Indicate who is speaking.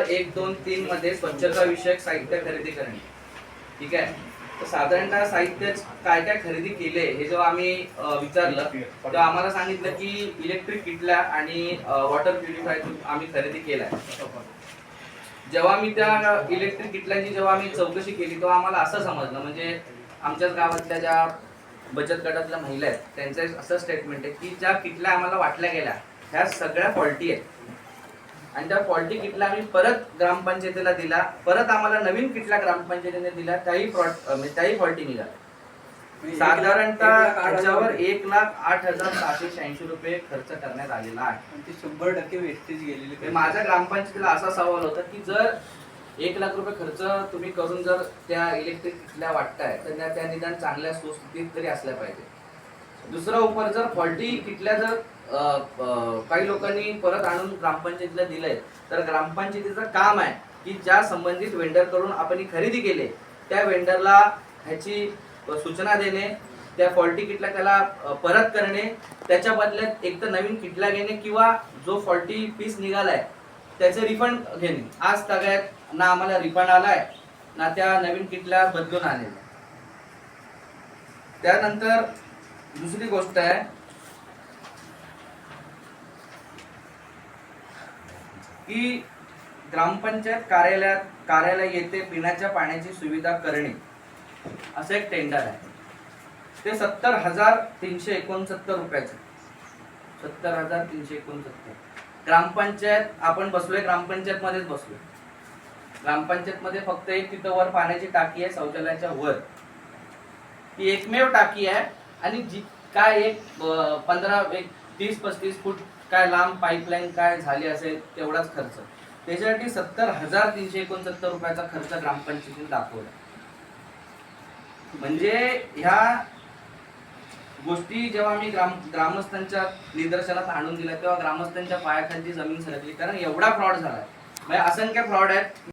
Speaker 1: एक दोन तीन मध्ये स्वच्छता विषयक साहित्य खरेदी करणे. ठीक आहे? तर साधारणतः साहित्य काय काय खरेदी केले हे जेव्हा आम्ही विचारलं तेव्हा आम्हाला सांगितलं की इलेक्ट्रिक किटल्या आणि वॉटर प्युरिफायर आम्ही खरेदी केलाय. जेव्हा मी त्या इलेक्ट्रिक किटल्यांची जेव्हा आम्ही चौकशी केली तेव्हा आम्हाला असं समजलं म्हणजे आमच्याच गावातल्या ज्या बचत गटातल्या महिला आहेत त्यांचं असं स्टेटमेंट आहे की ज्या किटल्या आम्हाला वाटल्या गेल्या ह्या सगळ्या फॉल्टी आहेत. आणि त्या फॉल्टी किटल्या आम्ही परत ग्रामपंचायतीला दिला. परत आम्हाला नवीन किटल्या ग्रामपंचायतीने दिल्या त्याही फ्रॉड म्हणजे त्याही फॉल्टी निघाल्या साधारणतः त्याच्यावर एक लाख आठ हजार सहाशे शहाऐंशी रुपये खर्च करण्यात आलेला आहे.
Speaker 2: ते शंभर टक्के वेस्टेज गेलेली
Speaker 1: म्हणजे माझ्या ग्रामपंचायतीला असा सवाल होता की जर एक लाख रुपये खर्च तुम्ही करून जर त्या इलेक्ट्रिक किटल्या वाटताय तर त्या- त्या निदान चांगल्या सुस्थितीत तरी असल्या पाहिजे. दुसरा उपाय जर फॉल्टी किटल्या जर काही लोकांनी परत आणून ग्रामपंचायतीला दिलंय तर ग्रामपंचायतीचं काम आहे की ज्या संबंधित वेंडरकडून आपण खरेदी केले त्या वेंडरला ह्याची सूचना देणे त्या फॉल्टी किटला त्याला परत करणे त्याच्या बदल्यात एक तर नवीन किटला घेणे किंवा जो फॉल्टी पीस निघालाय त्याचे रिफंड घेणे. आज सगळ्यात ना आम्हाला रिफंड आलाय ना त्या नवीन किटला बदलून आलेला. त्यानंतर दुसरी गोष्ट आहे की ग्रामपंचायत कार्यालयात कार्यालय येथे पिण्याच्या पाण्याची सुविधा करणे असं एक टेंडर आहे. ते सत्तर हजार तीनशे एकोणसत्तर रुपयाचं. सत्तर हजार तीनशे एकोणसत्तर. ग्रामपंचायत आपण बसलोय ग्रामपंचायत मध्येच बसलोय. ग्रामपंचायत मध्ये फक्त एक तिथं वर पाण्याची टाकी आहे शौचालयाच्या वर. ती एकमेव टाकी आहे आणि जी काय एक पंधरा एक तीस पस्तीस फूट काय लांब पाईपलाईन काय झाली असेल तेवढाच खर्च. त्याच्यासाठी सत्तर हजार तीनशे एकोणसत्तर रुपयाचा खर्च ग्रामपंचायतीने दाखवला. म्हणजे ह्या गोष्टी जेव्हा मी ग्राम ग्रामस्थांच्या निदर्शनात आणून दिल्या तेव्हा ग्रामस्थांच्या पायाखालची जमीन सरकली. कारण एवढा फ्रॉड झाला म्हणजे असंख्य फ्रॉड आहेत.